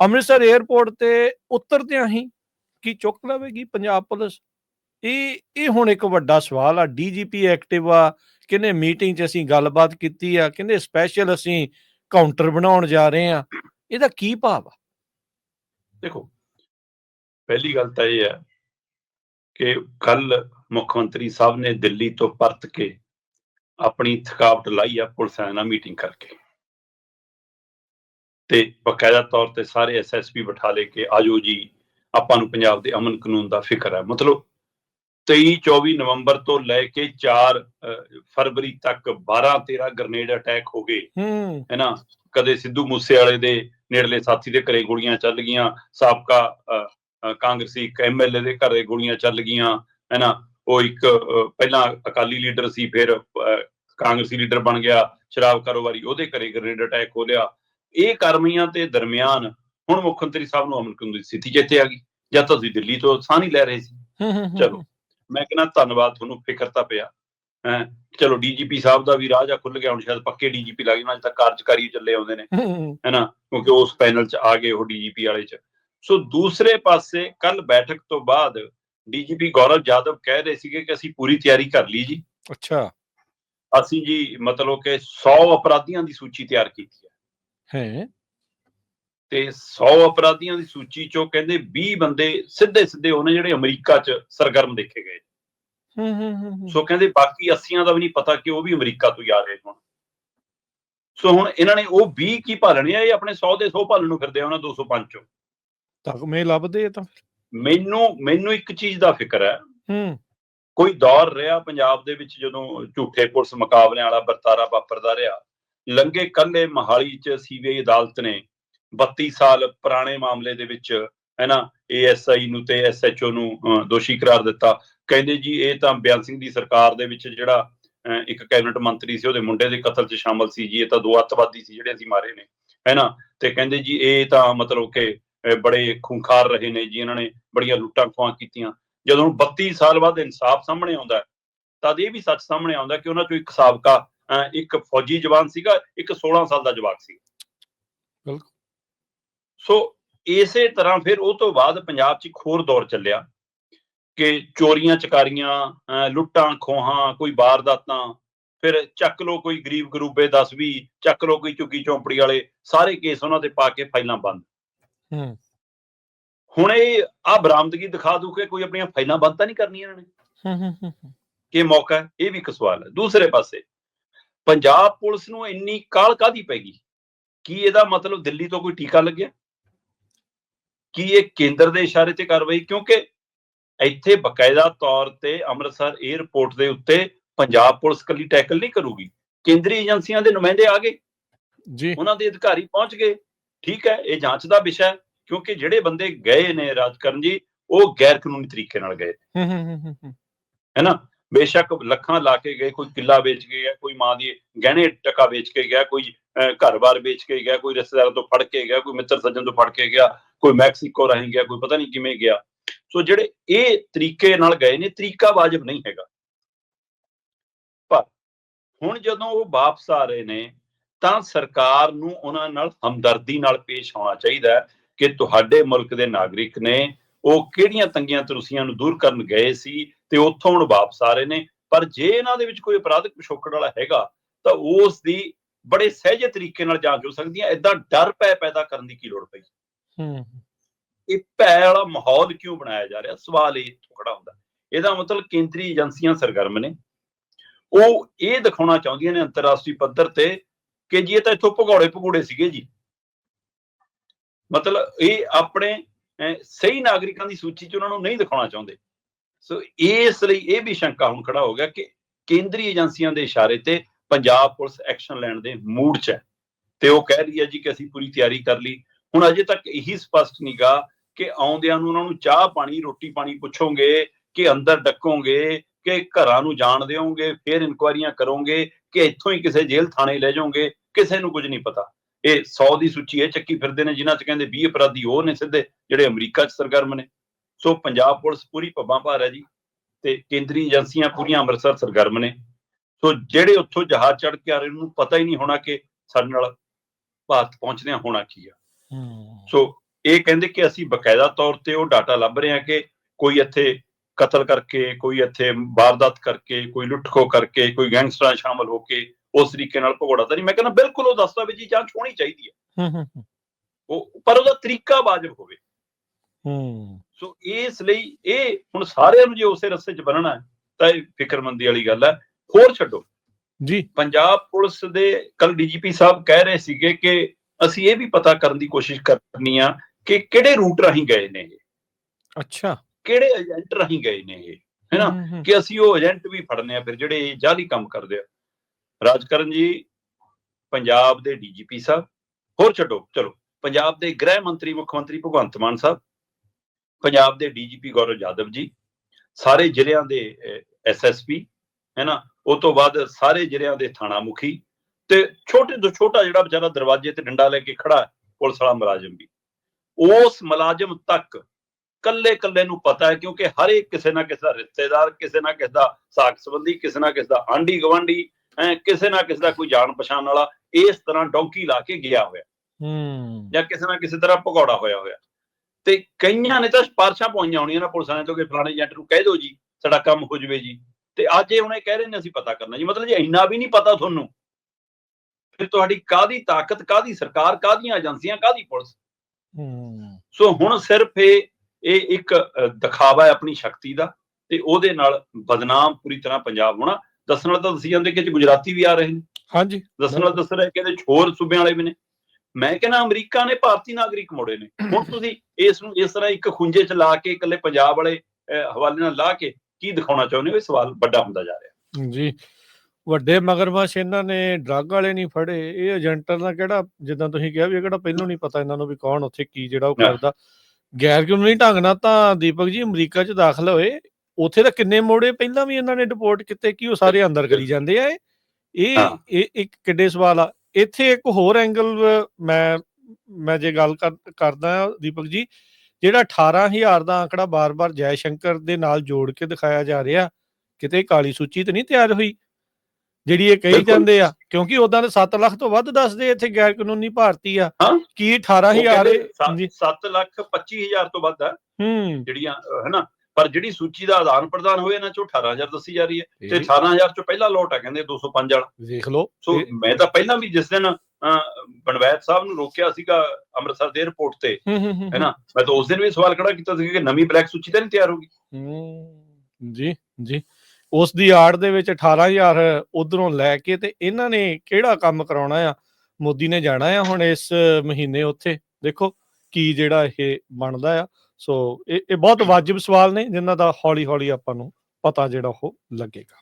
Amritsar airport ਤੇ ਉਤਰਦਿਆਂ ਹੀ ਕੀ ਚੁੱਕ ਲਵੇਗੀ ਪੰਜਾਬ ਪੁਲਿਸ? ਇਹ ਇਹ ਹੁਣ ਇੱਕ ਵੱਡਾ ਸਵਾਲ ਆ। ਡੀਜੀਪੀ ਐਕਟਿਵ ਆ। ਕਹਿੰਦੇ ਮੀਟਿੰਗ 'ਚ ਅਸੀਂ ਗੱਲਬਾਤ ਕੀਤੀ ਆ? ਕਹਿੰਦੇ ਸਪੈਸ਼ਲ ਅਸੀਂ ਕਾਊਂਟਰ ਬਣਾਉਣ ਜਾ ਰਹੇ ਆ? ਇਹਦਾ ਕੀ ਭਾਵ ਆ? ਦੇਖੋ, ਪਹਿਲੀ ਗੱਲ ਤਾਂ ਇਹ ਹੈ ਕਿ ਕੱਲ ਮੁੱਖ ਮੰਤਰੀ ਸਾਹਿਬ ਨੇ ਦਿੱਲੀ ਤੋਂ ਪਰਤ ਕੇ ਆਪਣੀ ਥਕਾਵਟ ਲਾਈ ਆ ਪੁਲਿਸ ਨਾਲ ਮੀਟਿੰਗ ਕਰਕੇ। ਤੇ ਬਕਾਇਦਾ ਤੌਰ ਤੇ ਸਾਰੇ ਐਸਐਸਪੀ ਬਿਠਾ ਲੇ ਕੇ ਆਜੋ ਜੀ। ਆਪਾਂ ਨੂੰ ਪੰਜਾਬ ਦੇ ਅਮਨ ਕਾਨੂੰਨ ਦਾ ਫਿਕਰ ਹੈ। ਮਤਲਬ 23 24 ਨਵੰਬਰ ਤੋਂ ਲੈ ਕੇ 4 ਫਰਵਰੀ ਤੱਕ 12 13 ਗ੍ਰਨੇਡ ਅਟੈਕ ਹੋ ਗਏ। ਹੂੰ। ਹੈ ਨਾ? ਕਦੇ ਸਿੱਧੂ ਮੂਸੇਵਾਲੇ ਦੇ ਨੇੜਲੇ ਸਾਥੀ ਦੇ ਘਰੇ ਗੋਲੀਆਂ ਚੱਲ ਗਈਆਂ ਸਾਬਕਾ ਕਾਂਗਰਸੀ ਇੱਕ ਐਮਐਲਏ ਦੇ ਘਰੇ ਗੋਲੀਆਂ ਚੱਲ ਗਈਆਂ ਹੈ ਨਾ? ਉਹ ਇੱਕ ਪਹਿਲਾਂ ਅਕਾਲੀ ਲੀਡਰ ਸੀ ਫਿਰ ਕਾਂਗਰਸੀ ਲੀਡਰ ਬਣ ਗਿਆ ਸ਼ਰਾਬ ਕਾਰੋਬਾਰੀ ਉਹਦੇ ਘਰੇ ਗ੍ਰੇਨੇਡ ਅਟੈਕ ਹੋ ਲਿਆ। ਇਹ ਕਰਮੀਆਂ ਤੇ ਦਰਮਿਆਨ ਹੁਣ ਮੁੱਖ ਮੰਤਰੀ ਸਾਹਿਬ ਨੂੰ ਅਮਨ ਕਾਨੂੰਨ ਦੀ ਸਥਿਤੀ ਚੇਤੇ ਆ ਗਈ ਜਦ ਤੁਸੀਂ ਦਿੱਲੀ ਤੋਂ ਸਾਹ ਨਹੀਂ ਲੈ ਰਹੇ ਸੀ। ਚਲੋ ਮੈਂ ਕਹਿੰਦਾ ਧੰਨਵਾਦ ਤੁਹਾਨੂੰ ਫਿਕਰ ਤਾਂ ਪਿਆ। ਹੈ ਚਲੋ ਡੀਜੀਪੀ ਸਾਹਿਬ ਦਾ ਵੀ ਰਾਹ ਜਾ ਖੁੱਲ ਗਿਆ ਹੁਣ ਸ਼ਾਇਦ ਪੱਕੇ ਡੀਜੀਪੀ ਲੱਗ ਜਾਣਾ ਅੱਜ ਤੱਕ ਕਾਰਜਕਾਰੀ ਚੱਲੇ ਆਉਂਦੇ ਨੇ। ਹੂੰ, ਹੈ। ਨਾ ਕਿਉਂਕਿ ਉਸ ਪੈਨਲ 'ਚ ਆ ਗਏ ਉਹ ਡੀਜੀਪੀ ਵਾਲੇ 'ਚ। ਸੋ ਦੂਸਰੇ ਪਾਸੇ ਕੱਲ ਬੈਠਕ ਤੋਂ ਬਾਅਦ ਡੀਜੀਪੀ ਗੌਰਵ ਜਾਦਵ ਕਹਿ ਰਹੇ ਸੀਗੇ ਕਿ ਅਸੀਂ ਪੂਰੀ ਤਿਆਰੀ ਕਰ ਲਈ ਜੀ। ਅੱਛਾ। ਅਸੀਂ ਜੀ ਮਤਲਬ ਕਿ 100 ਅਪਰਾਧੀਆਂ ਦੀ ਸੂਚੀ ਤਿਆਰ ਕੀਤੀ ਹੈ। ਹੈ। ਤੇ 100 ਅਪਰਾਧੀਆਂ ਦੀ ਸੂਚੀ 'ਚੋਂ ਕਹਿੰਦੇ 20 ਬੰਦੇ ਸਿੱਧੇ ਸਿੱਧੇ ਉਹਨੇ ਜਿਹੜੇ ਅਮਰੀਕਾ 'ਚ ਸਰਗਰਮ ਦੇਖੇ ਗਏ। ਹੂੰ ਹੂੰ ਸੋ ਕਹਿੰਦੇ ਬਾਕੀ 80ਆਂ ਦਾ ਵੀ ਨਹੀਂ ਪਤਾ ਕਿ ਉਹ ਵੀ ਅਮਰੀਕਾ ਤੋਂ ਆ ਰਹੇ ਹੁਣ। ਸੋ ਹੁਣ ਇਹਨਾਂ ਨੇ ਉਹ 20 ਕੀ ਭਾਲਣੇ ਆ? ਇਹ ਆਪਣੇ 100 ਦੇ 100 ਭਾਲਣ ਨੂੰ ਫਿਰਦੇ ਆ ਉਹਨਾਂ 205 ਚੋਂ। ਤਕਮੇ ਲੱਭਦੇ ਆ ਤਾਂ। ਮੈਨੂੰ ਮੈਨੂੰ ਇੱਕ ਚੀਜ਼ ਦਾ ਫਿਕਰ ਹੈ। ਹੂੰ। ਕੋਈ ਦੌਰ ਰਿਹਾ ਪੰਜਾਬ ਦੇ ਵਿੱਚ ਜਦੋਂ ਝੂਠੇ ਪੁਲਿਸ ਮੁਕਾਬਲਿਆਂ ਵਾਲਾ ਵਰਤਾਰਾ ਵਾਪਰਦਾ ਰਿਹਾ? ਲੰਗੇ ਕੱਲੇ ਮਹਾਲੀ ਚ ਸੀਬੀਆਈ ਅਦਾਲਤ ਨੇ 32 ਸਾਲ ਪੁਰਾਣੇ ਮਾਮਲੇ ਦੇ ਵਿੱਚ ਹੈ ਨਾ ਏਐਸਆਈ ਨੂੰ ਤੇ ਐਸਐਚਓ ਨੂੰ ਦੋਸ਼ੀ ਕਰਾਰ ਦਿੱਤਾ। ਕਹਿੰਦੇ ਜੀ, ਇਹ ਤਾਂ ਬਿਆਨ ਸਿੰਘ ਦੀ ਸਰਕਾਰ ਦੇ ਵਿੱਚ ਜਿਹੜਾ ਇੱਕ ਕੈਬਨਿਟ ਮੰਤਰੀ ਸੀ, ਉਹਦੇ ਮੁੰਡੇ ਦੇ ਕਤਲ 'ਚ ਸ਼ਾਮਲ ਸੀ ਜੀ, ਇਹ ਤਾਂ ਦੋ ਅੱਤਵਾਦੀ ਸੀ ਜਿਹੜੇ ਅਸੀਂ ਮਾਰੇ ਨੇ ਹੈ ਤੇ ਕਹਿੰਦੇ ਜੀ, ਇਹ ਤਾਂ ਮਤਲਬ ਕਿ ਬੜੇ ਖੂੰਖਾਰ ਰਹੇ ਨੇ ਜੀ, ਇਹਨਾਂ ਨੇ ਬੜੀਆਂ ਲੁੱਟਾਂ ਖੋਹਾਂ ਕੀਤੀਆਂ। ਜਦੋਂ 32 ਸਾਲ ਬਾਅਦ ਇਨਸਾਫ ਸਾਹਮਣੇ ਆਉਂਦਾ ਤਦ ਇਹ ਵੀ ਸੱਚ ਸਾਹਮਣੇ ਆਉਂਦਾ ਕਿ ਉਹਨਾਂ ਚੋਂ ਇੱਕ ਸਾਬਕਾ ਇੱਕ ਫੌਜੀ ਜਵਾਨ ਸੀਗਾ ਇੱਕ 16 ਸਾਲ ਦਾ ਜਵਾਕ ਸੀ। ਬਿਲਕੁਲ। ਸੋ ਇਸੇ ਤਰ੍ਹਾਂ ਫਿਰ ਉਹ ਤੋਂ ਬਾਅਦ ਪੰਜਾਬ 'ਚ ਇੱਕ ਹੋਰ ਦੌਰ ਚੱਲਿਆ ਕਿ ਚੋਰੀਆਂ ਚਕਾਰੀਆਂ ਲੁੱਟਾਂ ਖੋਹਾਂ ਕੋਈ ਵਾਰਦਾਤਾਂ ਫਿਰ ਚੱਕ ਲੋ ਕੋਈ ਗਰੀਬ ਗਰੂਬੇ 10 20 ਚੱਕ ਲੋ ਕੋਈ ਝੁੱਗੀ ਚੌਂਪੜੀ ਵਾਲੇ ਸਾਰੇ ਕੇਸ ਉਹਨਾਂ ਤੇ ਪਾ ਕੇ ਫਾਈਲਾਂ ਬੰਦ। ਹੂੰ। ਹੁਣ ਇਹ ਆ ਬਰਾਮਦਗੀ ਦਿਖਾ ਦੂ ਕਿ ਕੋਈ ਆਪਣੀਆਂ ਫਾਈਲਾਂ ਬੰਦ ਤਾਂ ਨਹੀਂ ਕਰਨੀਆਂ ਇਹਨਾਂ ਨੇ? ਹੂੰ ਹੂੰ, ਹੂੰ ਕਿ ਮੌਕਾ ਇਹ ਵੀ ਇੱਕ ਸਵਾਲ ਹੈ। ਦੂਸਰੇ ਪਾਸੇ ਪੰਜਾਬ ਪੁਲਿਸ ਨੂੰ ਇੰਨੀ ਕਾਲ ਕਾਦੀ ਪੈ ਗਈ? ਕੀ ਇਹਦਾ ਮਤਲਬ ਦਿੱਲੀ ਤੋਂ ਕੋਈ ਟੀਕਾ ਲੱਗਿਆ? ਕੀ ਇਹ ਕੇਂਦਰ ਦੇ ਇਸ਼ਾਰੇ ਤੇ ਕਾਰਵਾਈ? ਕਿਉਂਕਿ ਇੱਥੇ ਬਕਾਇਦਾ ਤੌਰ ਤੇ ਅੰਮ੍ਰਿਤਸਰ 에ਅਰਪੋਰਟ ਦੇ ਉੱਤੇ ਪੰਜਾਬ ਪੁਲਿਸ ਕੱਲੀ ਟੈਕਲ ਨਹੀਂ ਕਰੂਗੀ। ਕੇਂਦਰੀ ਏਜੰਸੀਆਂ ਦੇ ਨੁਮਾਇੰਦੇ ਆ ਗਏ। ਜੀ। ਉਹਨਾਂ ਦੇ ਅਧਿਕਾਰੀ ਪਹੁੰਚ ਗਏ। ਠੀਕ ਹੈ ਇਹ ਜਾਂਚ ਦਾ ਵਿਸ਼ਾ ਹੈ ਕਿਉਂਕਿ ਜਿਹੜੇ ਬੰਦੇ ਗਏ ਨੇ ਰਾਜ ਕਰਨ ਜੀ ਉਹ ਗੈਰ ਕਾਨੂੰਨੀ ਤਰੀਕੇ ਨਾਲ ਗਏ ਹੈ ਨਾ? ਬੇਸ਼ੱਕ ਲੱਖਾਂ ਲਾ ਕੇ ਗਏ ਕੋਈ ਕਿੱਲਾ ਵੇਚ ਕੇ ਗਿਆ ਕੋਈ ਮਾਂ ਦੀ ਗਹਿਣੇ ਟਕਾ ਵੇਚ ਕੇ ਗਿਆ ਕੋਈ ਅਹ, ਘਰ-ਬਾਰ ਵੇਚ ਕੇ ਗਿਆ ਕੋਈ ਰਿਸ਼ਤੇਦਾਰਾਂ ਤੋਂ ਫੜ ਕੇ ਗਿਆ ਕੋਈ ਮਿੱਤਰ ਸੱਜਣ ਤੋਂ ਫੜ ਕੇ ਗਿਆ ਕੋਈ ਮੈਕਸੀਕੋ ਰਾਹੀਂ ਗਿਆ ਕੋਈ ਪਤਾ ਨਹੀਂ ਕਿਵੇਂ ਗਿਆ। ਸੋ ਜਿਹੜੇ ਇਹ ਤਰੀਕੇ ਨਾਲ ਗਏ ਨੇ ਤਰੀਕਾ ਵਾਜਬ ਨਹੀਂ ਹੈਗਾ। ਪਰ ਹੁਣ ਜਦੋਂ ਉਹ ਵਾਪਸ ਆ ਰਹੇ ਨੇ ਤਾਂ ਸਰਕਾਰ ਨੂੰ ਉਹਨਾਂ ਨਾਲ ਹਮਦਰਦੀ ਨਾਲ ਪੇਸ਼ ਹੋਣਾ ਚਾਹੀਦਾ ਕਿ ਤੁਹਾਡੇ ਮੁਲਕ ਦੇ ਨਾਗਰਿਕ ਨੇ ਉਹ ਕਿਹੜੀਆਂ ਤੰਗੀਆਂ ਤਰੁਸੀਆਂ ਨੂੰ ਦੂਰ ਕਰਨ ਗਏ ਸੀ ਤੇ ਉੱਥੋਂ ਹੁਣ ਵਾਪਸ ਆ ਰਹੇ ਨੇ? ਪਰ ਜੇ ਇਹਨਾਂ ਦੇ ਵਿੱਚ ਕੋਈ ਅਪਰਾਧਿਕ ਪਿਛੋਕੜ ਵਾਲਾ ਹੈਗਾ ਤਾਂ ਉਸ ਦੀ ਬੜੇ ਸਹਿਜੇ ਤਰੀਕੇ ਨਾਲ ਜਾਂਚ ਹੋ ਸਕਦੀ ਹੈ। ਐਦਾਂ ਡਰ ਪੈ ਪੈਦਾ ਕਰਨ ਦੀ ਕੀ ਲੋੜ ਪਈ? ਹੂੰ। ਇਹ ਭੈ ਵਾਲਾ ਮਾਹੌਲ ਕਿਉਂ ਬਣਾਇਆ ਜਾ ਰਿਹਾ? ਸਵਾਲ ਇਹ ਖੜਾ ਹੁੰਦਾ। ਇਹਦਾ ਮਤਲਬ ਕੇਂਦਰੀ ਏਜੰਸੀਆਂ ਸਰਗਰਮ ਨੇ। ਉਹ ਇਹ ਦਿਖਾਉਣਾ ਚਾਹੁੰਦੀਆਂ ਨੇ ਅੰਤਰਰਾਸ਼ਟਰੀ ਪੱਧਰ ਤੇ ਕਿ ਜੀ ਇਹ ਤਾਂ ਇੱਥੋਂ ਭਗੌੜੇ ਭਗੂੜੇ ਸੀਗੇ ਜੀ। ਮਤਲਬ ਇਹ ਆਪਣੇ ਸਹੀ ਨਾਗਰਿਕਾਂ ਦੀ ਸੂਚੀ 'ਚ ਉਹਨਾਂ ਨੂੰ ਨਹੀਂ ਦਿਖਾਉਣਾ ਚਾਹੁੰਦੇ। ਸੋ ਇਸ ਲਈ ਇਹ ਵੀ ਸ਼ੰਕਾ ਹੁਣ ਖੜਾ ਹੋ ਗਿਆ ਕਿ ਕੇਂਦਰੀ ਏਜੰਸੀਆਂ ਦੇ ਇਸ਼ਾਰੇ ਤੇ ਪੰਜਾਬ ਪੁਲਿਸ ਐਕਸ਼ਨ ਲੈਣ ਦੇ ਮੂਡ 'ਚ ਹੈ। ਤੇ ਉਹ ਕਹਿ ਰਹੀ ਹੈ ਜੀ ਕਿ ਅਸੀਂ ਪੂਰੀ ਤਿਆਰੀ ਕਰ ਲਈ। ਹੁਣ ਅਜੇ ਤੱਕ ਇਹੀ ਸਪਸ਼ਟ ਨਹੀਂਗਾ ਕਿ ਆਉਂਦਿਆਂ ਨੂੰ ਉਹਨਾਂ ਨੂੰ ਚਾਹ ਪਾਣੀ, ਰੋਟੀ ਪਾਣੀ ਪੁੱਛੋਗੇ ਕਿ ਅੰਦਰ ਡੱਕੋਗੇ, ਕਿ ਘਰਾਂ ਨੂੰ ਜਾਣ ਦਿਓਗੇ, ਫਿਰ ਇਨਕੁਆਇਰੀਆਂ ਕਰੋਗੇ, ਕਿ ਇੱਥੋਂ ਹੀ ਕਿਸੇ ਜੇਲ੍ਹ ਥਾਣੇ ਲੈ ਜਾਓਗੇ, ਕਿਸੇ ਨੂੰ ਕੁਝ ਨਹੀਂ ਪਤਾ। ਇਹ 100 ਦੀ ਸੂਚੀ ਇਹ ਚੱਕੀ ਫਿਰਦੇ ਨੇ ਜਿਨ੍ਹਾਂ 'ਚ ਕਹਿੰਦੇ 20 ਅਪਰਾਧੀ ਉਹ ਨੇ ਸਿੱਧੇ ਜਿਹੜੇ ਅਮਰੀਕਾ 'ਚ ਸਰਗਰਮ ਨੇ। ਸੋ ਪੰਜਾਬ ਪੁਲਿਸ ਪੂਰੀ ਪੱਬਾਂ ਭਾਰ ਹੈ ਜੀ ਤੇ ਕੇਂਦਰੀ ਏਜੰਸੀਆਂ ਪੂਰੀਆਂ ਅੰਮ੍ਰਿਤਸਰ ਸਰਗਰਮ ਨੇ। ਸੋ ਜਿਹੜੇ ਉੱਥੋਂ ਜਹਾਜ਼ ਚੜ੍ਹ ਕੇ ਆ ਰਹੇ ਨੂੰ ਪਤਾ ਹੀ ਨਹੀਂ ਹੋਣਾ ਕਿ ਸਾਡੇ ਨਾਲ ਭਾਰਤ ਪਹੁੰਚਦਿਆਂ ਹੋਣਾ ਕੀ ਆ। ਸੋ ਇਹ ਕਹਿੰਦੇ ਕਿ ਅਸੀਂ ਬਕਾਇਦਾ ਤੌਰ ਤੇ ਉਹ ਡਾਟਾ ਲੱਭ ਰਹੇ ਹਾਂ ਕਿ ਕੋਈ ਇੱਥੇ ਕਤਲ ਕਰਕੇ ਕੋਈ ਇੱਥੇ ਵਾਰਦਾਤ ਕਰਕੇ ਕੋਈ ਲੁੱਟਖੋ ਕਰਕੇ ਕੋਈ ਗੈਂਗਸਟਰਾਂ ਸ਼ਾਮਲ ਹੋ ਕੇ ਉਸ ਤਰੀਕੇ ਨਾਲ ਭਗੌੜਾ ਤਾਂ ਨਹੀਂ। ਮੈਂ ਕਹਿੰਦਾ ਬਿਲਕੁਲ ਉਹ ਦਸਤਾਵੇਜ਼ੀ ਜਾਂਚ ਹੋਣੀ ਚਾਹੀਦੀ ਹੈ। ਹੂੰ ਹੂੰ ਉਹ ਪਰ ਉਹਦਾ ਤਰੀਕਾ ਵਾਜਬ ਹੋਵੇ। ਹੂੰ। ਸੋ ਇਸ ਲਈ ਇਹ ਹੁਣ ਸਾਰਿਆਂ ਨੂੰ ਜੇ ਉਸੇ ਰਸਤੇ 'ਚ ਬਣਨਾ ਹੈ ਤਾਂ ਇਹ ਫਿਕਰਮੰਦੀ ਵਾਲੀ ਗੱਲ ਹੈ। ਹੋਰ ਛੱਡੋ। ਜੀ। ਪੰਜਾਬ ਪੁਲਿਸ ਦੇ ਕੱਲ ਡੀਜੀਪੀ ਸਾਹਿਬ ਕਹਿ ਰਹੇ ਸੀਗੇ ਕਿ ਅਸੀਂ ਇਹ ਵੀ ਪਤਾ ਕਰਨ ਦੀ ਕੋਸ਼ਿਸ਼ ਕਰਨੀ ਆ ਕਿ ਕਿਹੜੇ ਰੂਟ ਰਾਹੀਂ ਗਏ ਨੇ ਇਹ। ਅੱਛਾ। ਕਿਹੜੇ ਏਜੰਟ ਰਾਹੀਂ ਗਏ ਨੇ ਇਹ ਹੈਨਾ ਕਿ ਅਸੀਂ ਉਹ ਏਜੰਟ ਵੀ ਫੜਨੇ ਆ ਫਿਰ ਜਿਹੜੇ ਜਾਲੀ ਕੰਮ ਕਰਦੇ ਆ। ਰਾਜਕਰਨ ਜੀ, ਪੰਜਾਬ ਦੇ ਡੀਜੀਪੀ ਸਾਹਿਬ, ਹੋਰ ਛੱਡੋ, ਚਲੋ, ਪੰਜਾਬ ਦੇ ਗ੍ਰਹਿ ਮੰਤਰੀ, ਮੁੱਖ ਮੰਤਰੀ ਭਗਵੰਤ ਮਾਨ ਸਾਹਿਬ, ਪੰਜਾਬ ਦੇ ਡੀਜੀਪੀ ਗੌਰਵ ਯਾਦਵ ਜੀ, ਸਾਰੇ ਜ਼ਿਲ੍ਹਿਆਂ ਦੇ ਐਸਐਸਪੀ ਹੈਨਾ, ਉਹ ਤੋਂ ਬਾਅਦ ਸਾਰੇ ਜ਼ਿਲ੍ਹਿਆਂ ਦੇ ਥਾਣਾ ਮੁਖੀ ਤੇ ਛੋਟੇ ਤੋਂ ਛੋਟਾ ਜਿਹੜਾ ਵਿਚਾਰਾ ਦਰਵਾਜ਼ੇ ਤੇ ਡੰਡਾ ਲੈ ਕੇ ਖੜਾ ਪੁਲਿਸ ਵਾਲਾ ਮੁਲਾਜ਼ਮ ਵੀ। ਉਸ ਮੁਲਾਜ਼ਮ ਤੱਕ ਕੱਲੇ ਕੱਲੇ ਨੂੰ ਪਤਾ ਹੈ ਕਿਉਂਕਿ ਹਰ ਇੱਕ ਕਿਸੇ ਨਾ ਕਿਸੇ ਦਾ ਰਿਸ਼ਤੇਦਾਰ, ਕਿਸੇ ਨਾ ਕਿਸੇ ਦਾ ਸਾਕ ਸੰਬੰਧੀ, ਕਿਸੇ ਨਾ ਕਿਸੇ ਦਾ ਆਂਢੀ ਗਵਾਂਢੀ ਕਿਸੇ ਨਾ ਕਿਸੇ ਦਾ ਕੋਈ ਜਾਣ ਪਛਾਣ ਵਾਲਾ ਇਸ ਤਰ੍ਹਾਂ ਡੌਂਕੀ ਲਾ ਕੇ ਗਿਆ ਹੋਇਆ। ਹੂੰ। ਜਾਂ ਕਿਸੇ ਨਾ ਕਿਸੇ ਤਰ੍ਹਾਂ ਭਗੌੜਾ ਹੋਇਆ ਹੋਇਆ। ਤੇ ਕਈਆਂ ਨੇ ਤਾਂ ਸਪਾਰਸ਼ਾਂ ਪਾਈਆਂ ਹੋਣੀਆਂ ਨਾ ਪੁਲਿਸਾਂ ਨੇ ਤੋਂ ਕਿ ਫਲਾਣੇ ਏਜੰਟ ਨੂੰ ਕਹਿ ਦਿਓ ਜੀ ਸਾਡਾ ਕੰਮ ਹੋ ਜਵੇ ਜੀ। ਤੇ ਅੱਜ ਇਹ ਹੁਣੇ ਕਹਿ ਰਹੇ ਨੇ ਅਸੀਂ ਪਤਾ ਕਰਨਾ ਜੀ। ਮਤਲਬ ਜੇ ਇੰਨਾ ਵੀ ਨਹੀਂ ਪਤਾ ਤੁਹਾਨੂੰ ਫਿਰ ਤੁਹਾਡੀ ਕਾਦੀ ਤਾਕਤ ਕਾਦੀ ਸਰਕਾਰ ਕਾਦੀਆਂ ਏਜੰਸੀਆਂ ਕਾਦੀ ਪੁਲਿਸ? ਹੂੰ। ਸੋ ਹੁਣ ਸਿਰਫ ਇਹ ਇਹ ਇੱਕ ਦਿਖਾਵਾ ਹੈ ਆਪਣੀ ਸ਼ਕਤੀ ਦਾ ਤੇ ਉਹਦੇ ਨਾਲ ਬਦਨਾਮ ਪੂਰੀ ਤਰ੍ਹਾਂ ਪੰਜਾਬ ਹੋਣਾ। ਦੱਸਣ ਵਾਲਾ ਤਾਂ ਦੱਸੀ ਜਾਂਦੇ ਕਿ ਗੁਜਰਾਤੀ ਵੀ ਆ ਰਹੇ ਨੇ। ਹਾਂਜੀ। ਦੱਸਣ ਵਾਲਾ ਦੱਸ ਰਿਹਾ ਕਿ ਹੋਰ ਸੂਬਿਆਂ ਵਾਲੇ ਵੀ ਨੇ। ਮੈਂ ਕਹਿੰਦਾ ਅਮਰੀਕਾ ਨੇ ਭਾਰਤੀ ਨਾਗਰਿਕ ਮੋੜੇ ਨੇ। ਹੁਣ ਤੁਸੀਂ ਇਸ ਨੂੰ ਇਸ ਤਰ੍ਹਾਂ ਇੱਕ ਖੁੰਝੇ 'ਚ ਲਾ ਕੇ ਇਕੱਲੇ ਪੰਜਾਬ ਵਾਲੇ ਹਵਾਲੇ ਨਾਲ ਲਾ ਕੇ ਕੀ ਦਿਖਾਉਣਾ ਚਾਹੁੰਦੇ ਹੋ? ਇਹ ਸਵਾਲ ਵੱਡਾ ਹੁੰਦਾ ਜਾ ਰਿਹਾ। ਜੀ। ਵੱਡੇ ਮਗਰਮੱਛ ਇਹਨਾਂ ਨੇ ਡਰੱਗ ਵਾਲੇ ਨਹੀਂ ਫੜੇ। ਇਹ ਏਜੰਟਾਂ ਦਾ ਕਿਹੜਾ ਜਿੱਦਾਂ ਤੁਸੀਂ ਕਿਹਾ ਵੀ ਇਹ ਕਿਹੜਾ ਪਹਿਲਾਂ ਨਹੀਂ ਪਤਾ ਇਹਨਾਂ ਨੂੰ ਵੀ ਕੌਣ ਉੱਥੇ ਕੀ ਜਿਹੜਾ ਉਹ। ਕਰਦਾ। ਗੈਰ ਕਾਨੂੰਨੀ ਢੰਗ ਨਾਲ ਤਾਂ ਦੀਪਕ ਜੀ ਅਮਰੀਕਾ 'ਚ ਦਾਖਲ ਹੋਏ। ਉੱਥੇ ਤਾਂ ਕਿੰਨੇ ਮੋੜੇ ਪਹਿਲਾਂ ਵੀ ਇਹਨਾਂ ਨੇ ਡਿਪੋਰਟ ਕੀਤੇ ਕਿ ਉਹ ਸਾਰੇ ਅੰਦਰ ਕਰੀ ਜਾਂਦੇ ਆ ਇਹ? ਇਹ ਇੱਕ ਕਿੱਡੇ ਸਵਾਲ ਆ। ਇੱਥੇ ਇੱਕ ਹੋਰ ਐਂਗਲ ਮੈਂ ਮੈਂ ਜੇ ਗੱਲ ਕਰ- ਕਰਦਾ ਦੀਪਕ ਜੀ ਜਿਹੜਾ 18000 ਦਾ ਆંકੜਾ ਬਾਰ-ਬਾਰ ਜੈ ਸ਼ੰਕਰ ਦੇ ਨਾਲ ਜੋੜ ਕੇ ਦਿਖਾਇਆ ਜਾ ਰਿਹਾ ਕਿਤੇ ਕਾਲੀ ਸੂਚੀ ਤੇ ਨਹੀਂ ਤਿਆਰ ਹੋਈ? ਜਿਹੜੀ ਇਹ ਕਹੀ। ਜਾਂਦੇ ਆ ਕਿਉਂਕਿ ਉਦਾਂ ਦੇ 7 ਲੱਖ ਤੋਂ ਵੱਧ ਦੱਸਦੇ ਇੱਥੇ ਗੈਰ ਕਾਨੂੰਨੀ ਭਾਰਤੀ ਆ। ਕੀ 18000 ਜੀ 7 ਲੱਖ 25 ਹਜ਼ਾਰ ਤੋਂ ਵੱਧ ਹੂੰ। ਜਿਹੜੀਆਂ ਹੈਨਾ? ਪਰ ਜਿਹੜੀ ਸੂਚੀ ਦਾ ਆਦਾਨ ਪ੍ਰਦਾਨ ਹੋਏ ਇਹਨਾਂ ਚੋਂ 18000 ਦੱਸੀ ਜਾ ਰਹੀ ਹੈ। ਤੇ ਇਹ 18000 ਚੋਂ ਪਹਿਲਾ ਲੋਟ ਹੈ ਕਹਿੰਦੇ 205 ਵਾਲਾ। ਦੇਖ ਲਓ ਸੋ ਮੈਂ ਤਾਂ ਪਹਿਲਾਂ ਵੀ ਜਿਸ ਦਿਨ ਅ, ਬਣਵੈਤ ਸਾਹਿਬ ਨੂੰ ਰੋਕਿਆ ਸੀਗਾ ਅੰਮ੍ਰਿਤਸਰ ਦੇ 에ਤੇ ਹੂੰ ਹੂੰ ਹੂੰ ਹੈਨਾ? ਮੈਂ ਤਾਂ ਉਸ ਦਿਨ ਵੀ ਸਵਾਲ ਖੜਾ ਕੀਤਾ ਸੀ ਕਿ ਨਵੀਂ ਬਲੈਕ ਸੂਚੀ ਤਾਂ ਨਹੀਂ ਤਿਆਰ ਹੋਗੀ ਹੂੰ ਜੀ ਜੀ। ਉਸ ਦੀ ਆੜ ਦੇ ਵਿੱਚ 18000 ਉਧਰੋਂ ਲੈ ਕੇ ਤੇ ਇਹਨਾਂ ਨੇ ਕਿਹੜਾ ਕੰਮ ਕਰਾਉਣਾ ਆ? ਮੋਦੀ ਨੇ ਜਾਣਾ ਆ ਹੁਣ ਇਸ ਮਹੀਨੇ ਉੱਥੇ। ਦੇਖੋ ਕੀ ਜਿਹੜਾ ਇਹ ਬਣਦਾ ਆ। ਸੋ ਇਹ ਇਹ ਬਹੁਤ ਵਾਜਿਬ ਸਵਾਲ ਨੇ, ਜਿਨ੍ਹਾਂ ਦਾ ਹੌਲੀ ਹੌਲੀ ਆਪਾਂ ਨੂੰ ਪਤਾ ਜਿਹੜਾ ਉਹ ਲੱਗੇਗਾ।